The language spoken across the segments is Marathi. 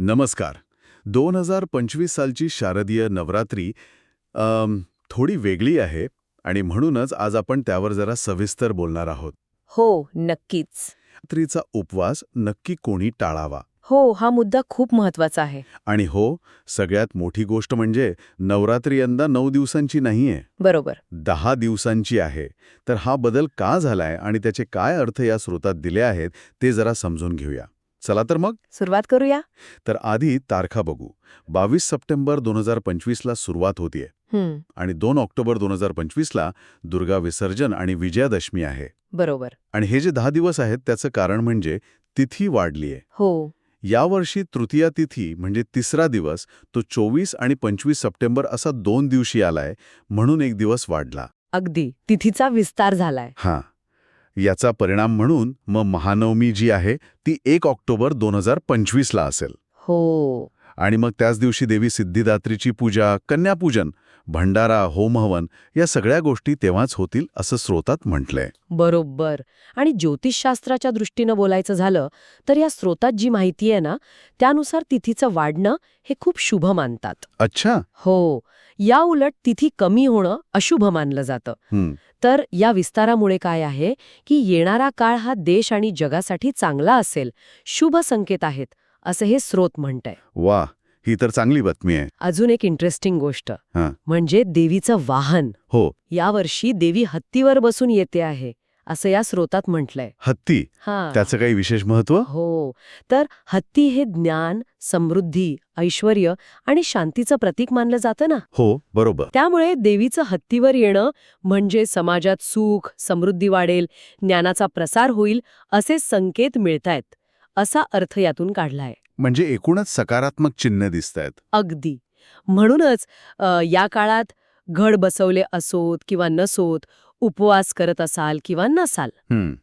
नमस्कार. दोन हजार पंचवीस सालची शारदीय नवरात्री अम, थोडी वेगळी आहे आणि म्हणूनच आज आपण त्यावर जरा सविस्तर बोलणार आहोत. हो नक्कीच. रात्रीचा उपवास नक्की कोणी टाळावा? हो हा मुद्दा खूप महत्त्वाचा आहे. आणि हो सगळ्यात मोठी गोष्ट म्हणजे नवरात्री यंदा नऊ दिवसांची नाहीये. बरोबर. दहा दिवसांची आहे. तर हा बदल का झालाय आणि त्याचे काय अर्थ या स्रोतात दिले आहेत ते जरा समजून घेऊया. चला तर मग. सुरुवात करूया? तर आधी तारखा बघू. बावीस सप्टेंबर दोन हजार पंचवीसला सुरुवात होतीये. हं, आणि दोन ऑक्टोबर दोन हजार पंचवीसला दुर्गा विसर्जन आणि विजयादशमी आहे. बरोबर. आणि हे जे दहा दिवस आहेत त्याचं कारण म्हणजे तिथी वाढलीये. हो. यावर्षी तृतीया तिथी म्हणजे तिसरा दिवस तो चोवीस आणि पंचवीस सप्टेंबर असा दोन दिवशी आलाय म्हणून एक दिवस वाढला. अगदी. तिथीचा विस्तार झालाय. हां. याचा परिणाम म्हणून मग महानवमी जी आहे ती एक ऑक्टोबर दोन हजार पंचवीसला असेल. हो. आणि मग त्याच दिवशी देवी सिद्धिदात्रीची पूजा कन्यापूजन भंडारा होमहवन या सगळ्या गोष्टी तेव्हाच होतील असं स्रोतात म्हटलंय. बरोबर. आणि ज्योतिषशास्त्राच्या दृष्टीनं बोलायचं झालं तर या स्रोतात जी माहिती आहे ना त्यानुसार तिथीचं वाढणं हे खूप शुभ मानतात. अच्छा. हो. या उलट तिथी कमी होणं अशुभ मानलं जातं. तर या विस्तारामुळे काय आहे की येणारा काळ हा देश आणि जगासाठी चांगला असेल शुभ संकेत आहेत. असं हे स्रोत म्हणतंय. वा ही तर चांगली बातमी आहे. अजून एक इंटरेस्टिंग गोष्ट. म्हणजे देवीचं वाहन. हो. यावर्षी देवी हत्तीवर बसून येते आहे असं या स्रोतात म्हटलंय. हत्ती? हा. त्याचं काही विशेष महत्त्व हो. तर हत्ती हे ज्ञान समृद्धी ऐश्वर आणि शांतीचं प्रतीक मानलं जातं ना? हो बरोबर. त्यामुळे देवीचं हत्तीवर येणं म्हणजे समाजात सुख समृद्धी वाढेल ज्ञानाचा प्रसार होईल असे संकेत मिळतायत. असा अर्थ यातून काढलाय. म्हणजे एकूणच सकारात्मक चिन्ह दिसत आहेत अगदी. म्हणूनच या काळात घड बसवले असोत किंवा नसोत उपवास करत असाल किंवा नसाल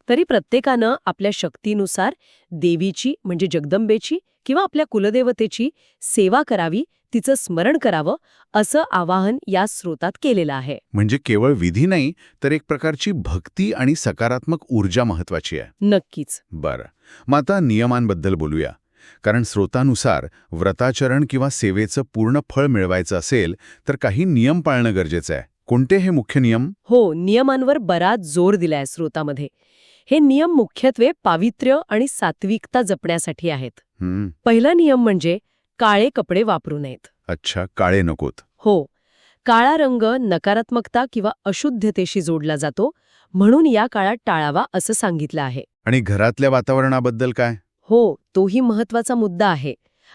तरी प्रत्येकानं आपल्या शक्तीनुसार देवीची म्हणजे जगदंबेची किंवा आपल्या कुलदेवतेची सेवा करावी तिचं स्मरण करावं असं आवाहन या स्रोतात केलेलं आहे. म्हणजे केवळ विधी नाही तर एक प्रकारची भक्ती आणि सकारात्मक ऊर्जा महत्वाची आहे. नक्कीच. बरं. मग आता नियमांबद्दल बोलूया. कारण स्रोतानुसार व्रताचरण किंवा सेवेचं पूर्ण फळ मिळवायचं असेल तर काही नियम पाळणं गरजेचं आहे. कोणते हे मुख्य नियम? हो नियमांवर बराच जोर दिलाय स्रोतामध्ये. हे नियम मुख्यत्वे पावित्र्य आणि सात्विकता जपण्यासाठी आहेत. पहिला नियम म्हणजे काळे कपडे वापरू नयेत. अच्छा काळे नकोत. हो काळा रंग नकारात्मकता किंवा अशुद्धतेशी जोडला जातो म्हणून या काळात टाळावा असं सांगितलं आहे. आणि घरातल्या वातावरणाबद्दल काय? हो तोही महत्त्वाचा मुद्दा आहे.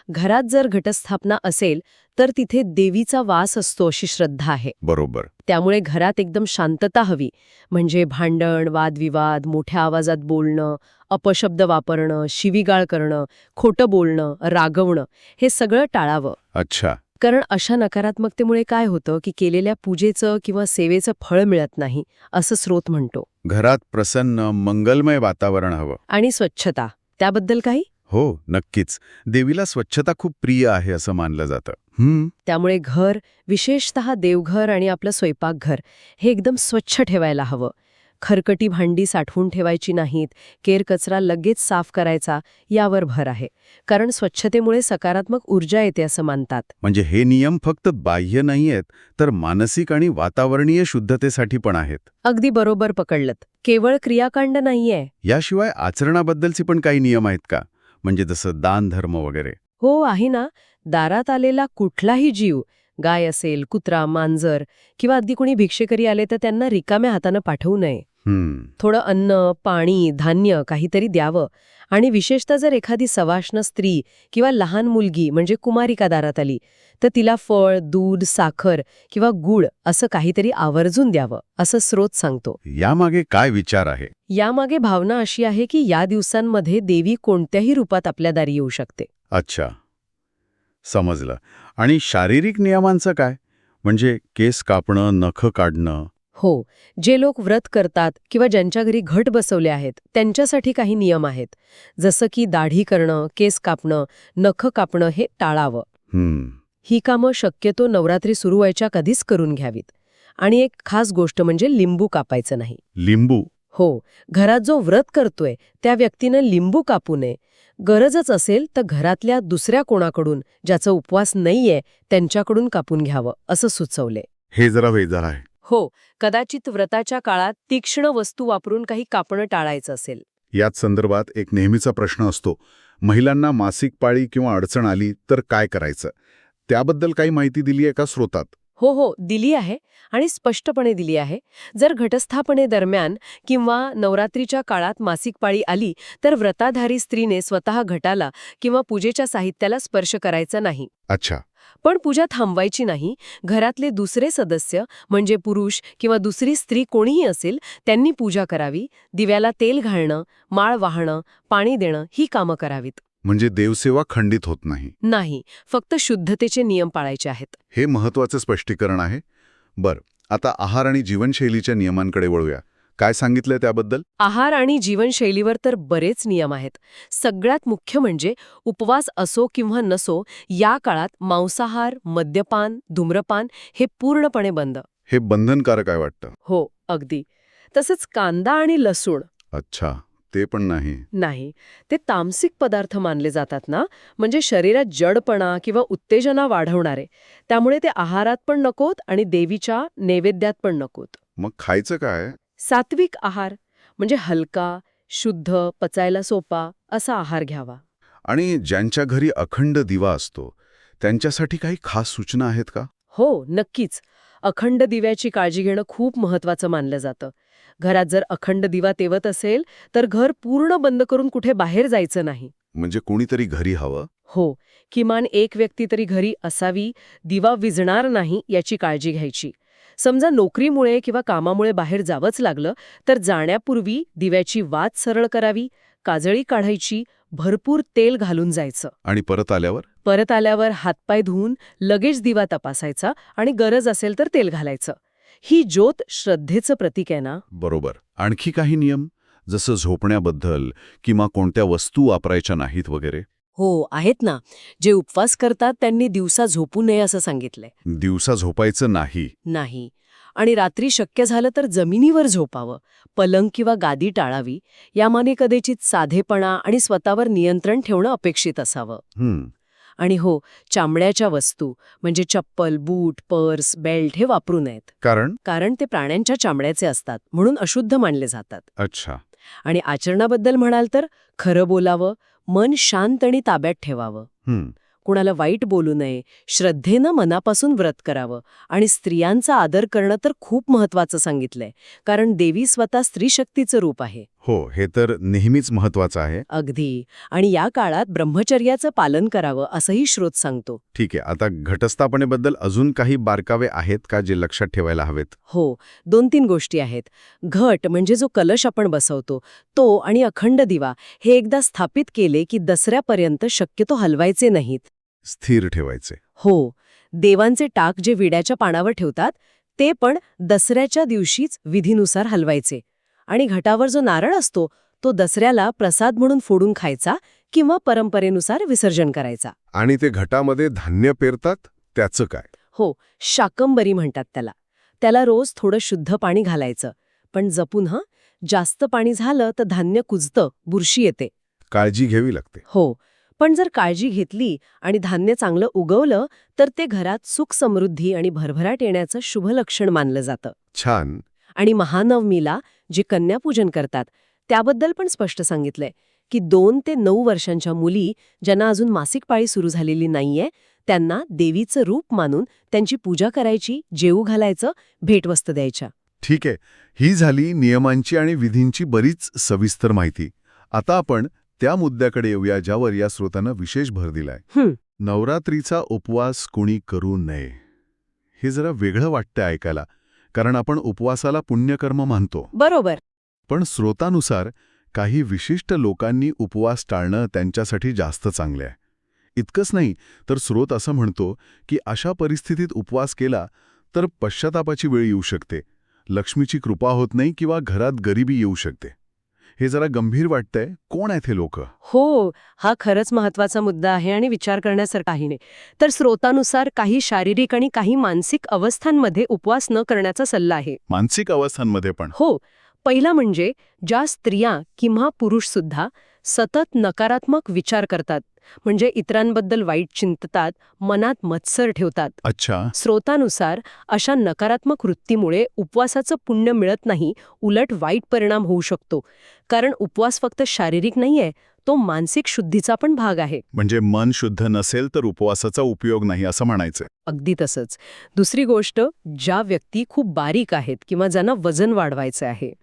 घरात जर घटस्थापना असेल तर तिथे देवीचा वास असतो अशी श्रद्धा आहे. बरोबर. त्यामुळे घरात एकदम शांतता हवी. म्हणजे भांडण वादविवाद मोठ्या आवाजात बोलणं अपशब्द वापरणं शिवीगाळ करणं खोटं बोलणं रागवणं हे सगळं टाळावं. अच्छा. कारण अशा नकारात्मकतेमुळे काय होतं की केलेल्या पूजेचं किंवा सेवेचं फळ मिळत नाही असं स्रोत म्हणतो. घरात प्रसन्न मंगलमय वातावरण हवं. आणि स्वच्छता. त्याबद्दल काही? हो नक्कीच. देवीला स्वच्छता खूप प्रिय आहे असं मानलं जातं. त्यामुळे घर विशेषतः देवघर आणि आपलं स्वयंपाकघर हे एकदम स्वच्छ ठेवायला हवं. खरकटी भांडी साठवून ठेवायची नाहीत केर कचरा लगेच साफ करायचा यावर भर आहे. कारण स्वच्छतेमुळे सकारात्मक ऊर्जा येते असं मानतात. म्हणजे हे नियम फक्त बाह्य नाहीयेत तर मानसिक आणि वातावरणीय शुद्धतेसाठी पण आहेत. अगदी बरोबर पकडलत. केवळ क्रियाकांड नाहीये. याशिवाय आचरणाबद्दलचे पण काही नियम आहेत का? म्हणजे जसं दान धर्म वगैरे. हो आहे ना. दारात आलेला कुठलाही जीव गाय असेल कुत्रा मांजर किंवा अगदी कोणी भिक्षेकरी आले तर त्यांना रिकाम्या हातानं पाठवू नये. थोडं अन्न पाणी धान्य काहीतरी द्यावं. आणि विशेषतः जर एखादी सवाष्ण स्त्री किंवा लहान मुलगी म्हणजे कुमारिका दारात आली तर तिला फळ दूध साखर किंवा गूळ असं काहीतरी आवर्जून द्यावं असं स्रोत सांगतो. यामागे काय विचार आहे? यामागे भावना अशी आहे की या दिवसांमध्ये देवी कोणत्याही रूपात आपल्या दारी येऊ शकते. अच्छा. समजलं. आणि शारीरिक नियमांचं काय? म्हणजे केस कापणं नख काढणं हो जे लोक व्रत करतात किंवा ज्यांच्या घरी घट बसवले आहेत त्यांच्यासाठी काही नियम आहेत. जसं की दाढी करणं केस कापणं नख कापणं हे टाळावं. हं, ही कामं शक्यतो नवरात्री सुरू व्हायच्या कधीच करून घ्यावीत. आणि एक खास गोष्ट म्हणजे लिंबू कापायचं नाही. लिंबू? हो घरात जो व्रत करतोय त्या व्यक्तीनं लिंबू कापू नये. गरजच असेल तर घरातल्या दुसऱ्या कोणाकडून ज्याचा उपवास नाहीये त्यांच्याकडून कापून घ्यावं असं सुचवले हे जरा वेजार आहे. हो कदाचित व्रताच्या काळात तीक्ष्ण वस्तू वापरून काही कापणं टाळायचं असेल. याच संदर्भात एक नेहमीचा प्रश्न असतो महिलांना मासिक पाळी किंवा अडचण आली तर काय करायचं? त्याबद्दल काही माहिती दिली आहे का स्रोतात? हो हो दिली आहे आणि स्पष्टपणे दिली आहे. जर घटस्थापनेदरम्यान किंवा नवरात्रीच्या काळात मासिक पाळी आली तर व्रताधारी स्त्रीने स्वतः घटाला किंवा पूजेच्या साहित्याला स्पर्श करायचा नाही. अच्छा. पण पूजा थांबवायची नाही. घरातले दुसरे सदस्य म्हणजे पुरुष किंवा दुसरी स्त्री कोणीही असेल त्यांनी पूजा करावी. दिव्याला तेल घालणं माळ वाहणं पाणी देणं ही कामं करावीत. म्हणजे देवसेवा खंडित होत नाही. नाही. फक्त शुद्धतेचे नियम पाळायचे आहेत. हे महत्वाचं स्पष्टीकरण आहे. बर आता आहार आणि जीवनशैलीच्या नियमांकडे वळूया. काय सांगितलंय त्याबद्दल? आहार आणि जीवनशैलीवर तर बरेच नियम आहेत. सगळ्यात मुख्य म्हणजे उपवास असो किंवा नसो या काळात मांसाहार मद्यपान धूम्रपान हे पूर्णपणे बंद. हे बंधनकारक आहे वाटतं. हो अगदी. तसंच कांदा आणि लसूण. अच्छा ते पण नाही. नाही ते तामसिक पदार्थ मानले जातात ना? म्हणजे शरीरात जडपणा किंवा उत्तेजना वाढवणारे. त्यामुळे ते आहारात पण नकोत आणि देवीच्या नैवेद्यात पण नकोत. मग खायचं काय? सात्विक आहार म्हणजे हलका शुद्ध पचायला सोपा असा आहार घ्यावा. आणि ज्यांच्या घरी अखंड दिवा असतो त्यांच्यासाठी काही खास सूचना आहेत का? हो नक्कीच. अखंड दिव्याची काळजी घेणं खूप महत्वाचं मानलं जातं. घरात जर अखंड दिवा तेवत असेल तर घर पूर्ण बंद करून कुठे बाहेर जायचं नाही. म्हणजे कोणीतरी घरी हवं? हो किमान एक व्यक्ती तरी घरी असावी दिवा विझणार नाही याची काळजी घ्यायची. समजा नोकरीमुळे किंवा कामामुळे बाहेर जावंच लागलं तर जाण्यापूर्वी दिव्याची वात सरळ करावी काजळी काढायची भरपूर तेल घालून जायचं. आणि परत आल्यावर? परत आल्यावर हातपाय धुवून लगेच दिवा तपासायचा आणि गरज असेल तर तेल घालायचं. ही ज्योत श्रद्धेचं प्रतीक आहे ना? बरोबर. आणखी काही नियम? जसं झोपण्याबद्दल किंवा कोणत्या वस्तू वापरायच्या नाहीत वगैरे? हो आहेत ना. जे उपवास करतात त्यांनी दिवसा झोपू नये असं सांगितलंय. दिवसा झोपायचं नाही. नाही. आणि रात्री शक्य झालं तर जमिनीवर झोपावं. पलंग किंवा गादी टाळावी. यामाने कदाचित साधेपणा आणि स्वतःवर नियंत्रण ठेवणं अपेक्षित असावं. हं, आणि हो चामड्याच्या वस्तू म्हणजे चप्पल बूट पर्स बेल्ट हे वापरू नयेत. कारण? कारण ते प्राण्यांच्या चामड्याचे असतात म्हणून अशुद्ध मानले जातात. अच्छा. आणि आचरणाबद्दल म्हणाल तर खरं बोलावं मन शांत आणि ताब्यात ठेवावं. कुणाला वाईट बोलू नये श्रद्धेनं मनापासून व्रत करावं आणि स्त्रियांचा आदर करणं तर खूप महत्वाचं सांगितलंय कारण देवी स्वतः स्त्रीशक्तीचं रूप आहे. हो हे तर नेहमीच महत्वाचं आहे. अगदी. आणि या काळात ब्रह्मचर्याचं पालन करावं असंही श्रोत सांगतो. ठीक आहे. आता घटस्थापनेबद्दल अजून काही बारकावे आहेत का जे लक्षात ठेवायला हवेत? हो दोन तीन गोष्टी आहेत. घट म्हणजे जो कलश आपण बसवतो तो आणि अखंड दिवा हे एकदा स्थापित केले की दसऱ्यापर्यंत शक्यतो हलवायचे नाहीत. स्थिर ठेवायचे. हो देवांचे टाक जे विड्याच्या पानावर ठेवतात ते पण दसऱ्याच्या दिवशीच विधीनुसार हलवायचे. आणि घटावर जो नारळ असतो तो दसऱ्याला प्रसाद म्हणून फोडून खायचा किंवा परंपरेनुसार विसर्जन करायचा. आणि ते घटामध्ये धान्य पेरतात? त्याचं काय? हो शाकंबरी म्हणतात त्याला. त्याला रोज थोडं शुद्ध पाणी घालायचं. पण जपून हं जास्त पाणी झालं तर धान्य कुजतं बुरशी येते. काळजी घ्यावी लागते. हो पण जर काळजी घेतली आणि धान्य चांगलं उगवलं तर ते घरात सुख समृद्धी आणि भरभराट येण्याचं शुभ लक्षण मानलं जातं. छान. आणि महानवमीला जे कन्यापूजन करतात त्याबद्दल पण स्पष्ट सांगितलंय की दोन ते नऊ वर्षांच्या मुली ज्यांना अजून मासिक पाळी सुरू झालेली नाहीये त्यांना देवीचं रूप मानून त्यांची पूजा करायची जेऊ घालायचं भेटवस्तू द्यायच्या. ठीक आहे. ही झाली नियमांची आणि विधींची बरीच सविस्तर माहिती. आता आपण त्या मुद्द्याकडे येऊया ज्यावर या स्रोतानं विशेष भर दिलाय. नवरात्रीचा उपवास कुणी करू नये. हे जरा वेगळं वाटतं ऐकायला. कारण आपण उपवासाला पुण्यकर्म मानतो. बरोबर. पण स्रोतानुसार काही विशिष्ट लोकांनी उपवास टाळणं त्यांच्यासाठी जास्त चांगले आहे. इतकंच नाही तर स्रोत असं म्हणतो की अशा परिस्थितीत उपवास केला तर पश्चातापाची वेळ येऊ शकते. लक्ष्मीची कृपा होत नाही किंवा घरात गरिबी येऊ शकते. हे जरा गंभीर वाटतंय. कोण आहेत हे लोक? हो हा खरंच महत्त्वाचा मुद्दा आहे आणि विचार करण्यासारखा नाही तर स्रोतानुसार काही शारीरिक आणि काही मानसिक अवस्थांमध्ये उपवास न करण्याचा सल्ला आहे. मानसिक अवस्थांमध्ये पण? हो. पहिला म्हणजे ज्या स्त्रिया किंवा पुरुष सुद्धा सतत नकारात्मक विचार करतात. म्हणजे इतरांबद्दल वाईट चिंततात मनात मत्सर ठेवतात. अच्छा. स्रोतानुसार अशा नकारात्मक वृत्तीमुळे उपवासाचं पुण्य मिळत नाही उलट वाईट परिणाम होऊ शकतो. कारण उपवास फक्त शारीरिक नाहीये तो मानसिक शुद्धीचा पण भाग आहे. म्हणजे मन शुद्ध नसेल तर उपवासाचा उपयोग नाही असं म्हणायचं अगदी तसंच. दुसरी गोष्ट ज्या व्यक्ती खूप बारीक आहेत किंवा ज्यांना वजन वाढवायचं आहे.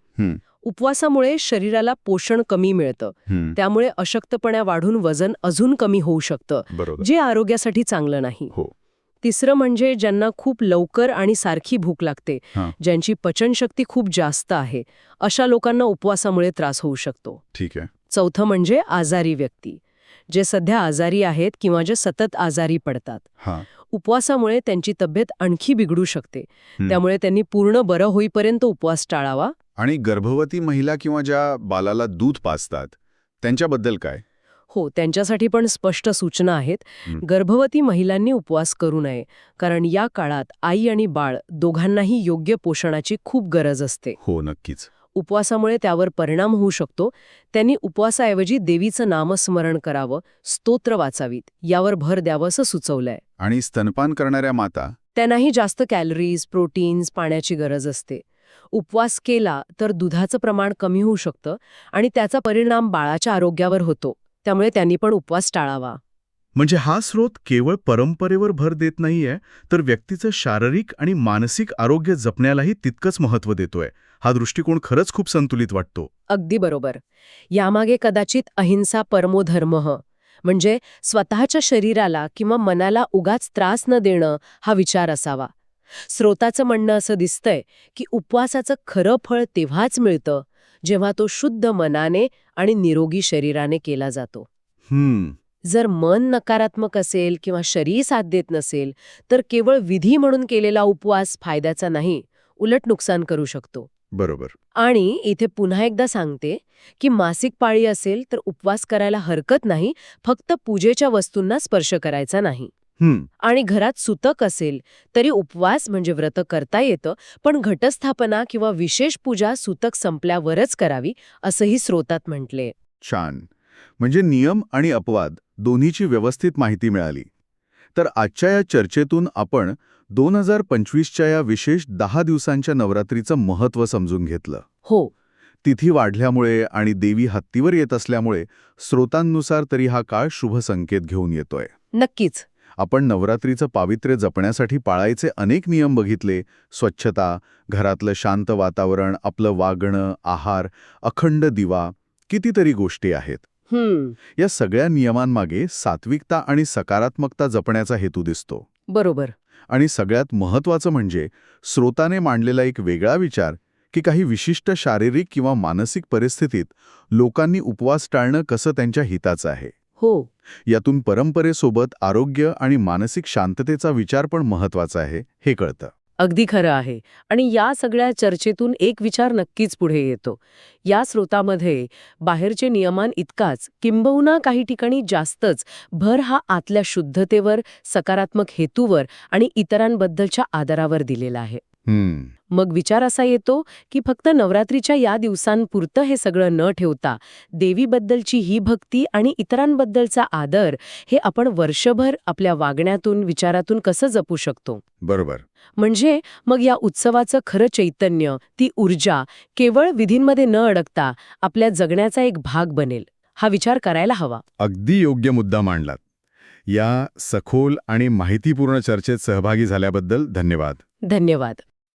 उपवासामुळे शरीराला पोषण कमी मिळतं. त्यामुळे अशक्तपणा वाढून वजन अजून कमी होऊ शकतं जे आरोग्यासाठी चांगलं नाही. हो. तिसरं म्हणजे ज्यांना खूप लवकर आणि सारखी भूक लागते. ज्यांची पचनशक्ती खूप जास्त आहे अशा लोकांना उपवासामुळे त्रास होऊ शकतो. ठीक आहे. चौथं म्हणजे आजारी व्यक्ती. जे सध्या आजारी आहेत किंवा जे सतत आजारी पडतात. उपवासामुळे त्यांची तब्येत आणखी बिघडू शकते. त्यामुळे त्यांनी पूर्ण बरं होईपर्यंत उपवास टाळावा. आणि गर्भवती महिला किंवा ज्या बालाला दूध पाजतात त्यांच्याबद्दल काय? हो त्यांच्यासाठी पण स्पष्ट सूचना आहेत. गर्भवती महिलांनी उपवास करू नये कारण या काळात आई आणि बाळ दोघांनाही योग्य पोषणाची खूप गरज असते. हो नक्कीच. उपवासामुळे त्यावर परिणाम होऊ शकतो. त्यांनी उपवासाऐवजी देवीचं नामस्मरण करावं स्तोत्र वाचावीत यावर भर द्यावं असं सुचवलंय. आणि स्तनपान करणाऱ्या माता? त्यांनाही जास्त कॅलरीज प्रोटीन्स पाण्याची गरज असते. उपवास केला तर दुधाचं प्रमाण कमी होऊ शकतं आणि त्याचा परिणाम बाळाच्या आरोग्यावर होतो. त्यामुळे त्यांनी पण उपवास टाळावा. म्हणजे हा स्रोत केवळ परंपरेवर भर देत नाहीये तर व्यक्तीचं शारीरिक आणि मानसिक आरोग्य जपण्यालाही तितकंच महत्त्व देतोय. हा दृष्टिकोन खरंच खूप संतुलित वाटतो. अगदी बरोबर. यामागे कदाचित अहिंसा परमोधर्म म्हणजे स्वतःच्या शरीराला किंवा मनाला उगाच त्रास न देणं हा विचार असावा. स्रोताचं म्हणणं असं दिसतंय की उपवासाचं खरं फळ तेव्हाच मिळतं जेव्हा तो शुद्ध मनाने आणि निरोगी शरीराने केला जातो. हम्म. जर मन नकारात्मक असेल किंवा शरीर साथ देत नसेल तर केवळ विधी म्हणून केलेला उपवास फायद्याचा नाही उलट नुकसान करू शकतो. बरोबर. आणि इथे पुन्हा एकदा सांगते की मासिक पाळी असेल तर उपवास करायला हरकत नाही फक्त पूजेच्या वस्तूंना स्पर्श करायचा नाही. आणि घरात सुतक असेल तरी उपवास म्हणजे व्रत करता येतं पण घटस्थापना किंवा विशेष पूजा सुतक संपल्यावरच करावी असंही स्रोतात म्हटले. छान. म्हणजे नियम आणि अपवाद दोन्हीची व्यवस्थित माहिती मिळाली. तर आजच्या या चर्चेतून आपण दोन हजार पंचवीसच्या या विशेष दहा दिवसांच्या नवरात्रीचं महत्त्व समजून घेतलं. हो. तिथी वाढल्यामुळे आणि देवी हत्तीवर येत असल्यामुळे स्रोतांनुसार तरी हा काळ शुभ संकेत घेऊन येतोय. नक्कीच. आपण नवरात्रीचं पावित्र्य जपण्यासाठी पाळायचे अनेक नियम बघितले. स्वच्छता घरातलं शांत वातावरण आपलं वागणं आहार अखंड दिवा कितीतरी गोष्टी आहेत. या सगळ्या नियमांमागे सात्विकता आणि सकारात्मकता जपण्याचा हेतू दिसतो. बरोबर. आणि सगळ्यात महत्त्वाचं म्हणजे स्रोताने मांडलेला एक वेगळा विचार की काही विशिष्ट शारीरिक किंवा मानसिक परिस्थितीत लोकांनी उपवास टाळणं कसं त्यांच्या हिताचं आहे. हो. यातून परंपरेसोबत आरोग्य आणि मानसिक शांततेचा विचार पण महत्त्वाचा आहे हे कळतं. अगदी खरं आहे. आणि या सगळ्या चर्चेतून एक विचार नक्कीच पुढे येतो. या स्रोतामध्ये बाहेरचे नियमान इतकाच किंबहुना काही ठिकाणी जास्तच भर हा आतल्या शुद्धतेवर सकारात्मक हेतूवर आणि इतरांबद्दलच्या आदरावर दिलेला आहे. मग विचार असा येतो की फक्त नवरात्रीच्या या दिवसांपुरतं हे सगळं न ठेवता देवीबद्दलची ही भक्ती आणि इतरांबद्दलचा आदर हे आपण वर्षभर आपल्या वागण्यातून विचारातून कसं जपू शकतो? बरोबर. म्हणजे मग या उत्सवाचं खरं चैतन्य ती ऊर्जा केवळ विधींमध्ये न अडकता आपल्या जगण्याचा एक भाग बनेल. हा विचार करायला हवा. अगदी योग्य मुद्दा मांडलात. या सखोल आणि माहितीपूर्ण चर्चेत सहभागी झाल्याबद्दल धन्यवाद. धन्यवाद.